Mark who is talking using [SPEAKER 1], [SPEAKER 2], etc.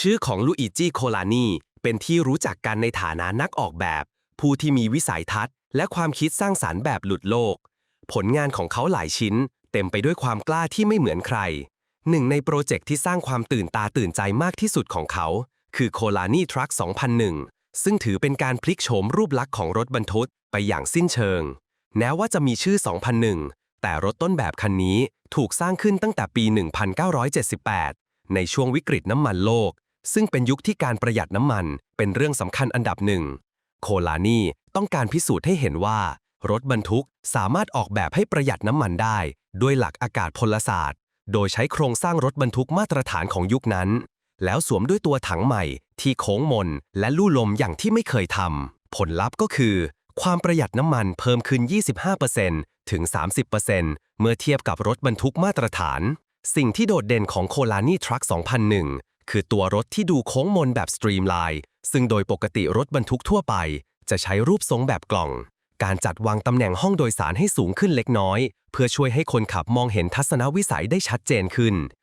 [SPEAKER 1] ชื่อของลูอิจิโคลานีเป็นที่รู้จักกันในฐานะนักออกแบบ ผู้ที่มีวิสัยทัศน์ และความคิดสร้างสารรค์แบบหลุดโลก ผลงานของเขาหลายชิ้น เต็มไปด้วยความกล้าที่ไม่เหมือนใคร หนึ่งในโปรเจกต์ที่สร้างความตื่นตาตื่นใจมากที่สุดของเขา คือโคลานีทรัค2001 ซึ่งถือเป็นการพลิกโฉมรูปลักษณ์ของรถบรรทุกไปอย่างสิ้นเชิง แม้ว่าจะมีชื่อ 2001 แต่รถต้นแบบคันนี้ถูกสร้างขึ้นตั้งแต่ปี 1978 ในช่วงวิกฤตน้ำมันโลก ซึ่งเป็นยุคที่การประหยัดน้ำมันเป็นเรื่องสำคัญอันดับหนึ่ง โคลานีต้องการพิสูจน์ให้เห็นว่า รถบรรทุกสามารถออกแบบให้ประหยัดน้ำมันได้ ด้วยหลักอากาศพลศาสตร์ โดยใช้โครงสร้างรถบรรทุกมาตรฐานของยุคนั้น แล้วสวมด้วยตัวถังใหม่ ที่โค้งมน และลู่ลมอย่างที่ไม่เคยทำผลลัพธ์ก็คือ ความประหยัดน้ำมันเพิ่มขึ้น 25%ถึง 30%เมื่อเทียบกับรถบรรทุกมาตรฐาน สิ่งที่โดดเด่นของโคลานีทรัค2001 คือตัวรถที่ดูโค้งมนแบบสตรีมไลน์ซึ่งโดยปกติรถบรรทุกทั่วไป จะใช้รูปทรงแบบกล่อง การจัดวางตำแหน่งห้องโดยสารให้สูงขึ้นเล็กน้อย เพื่อช่วยให้คนขับมองเห็นทัศนวิสัยได้ชัดเจนขึ้น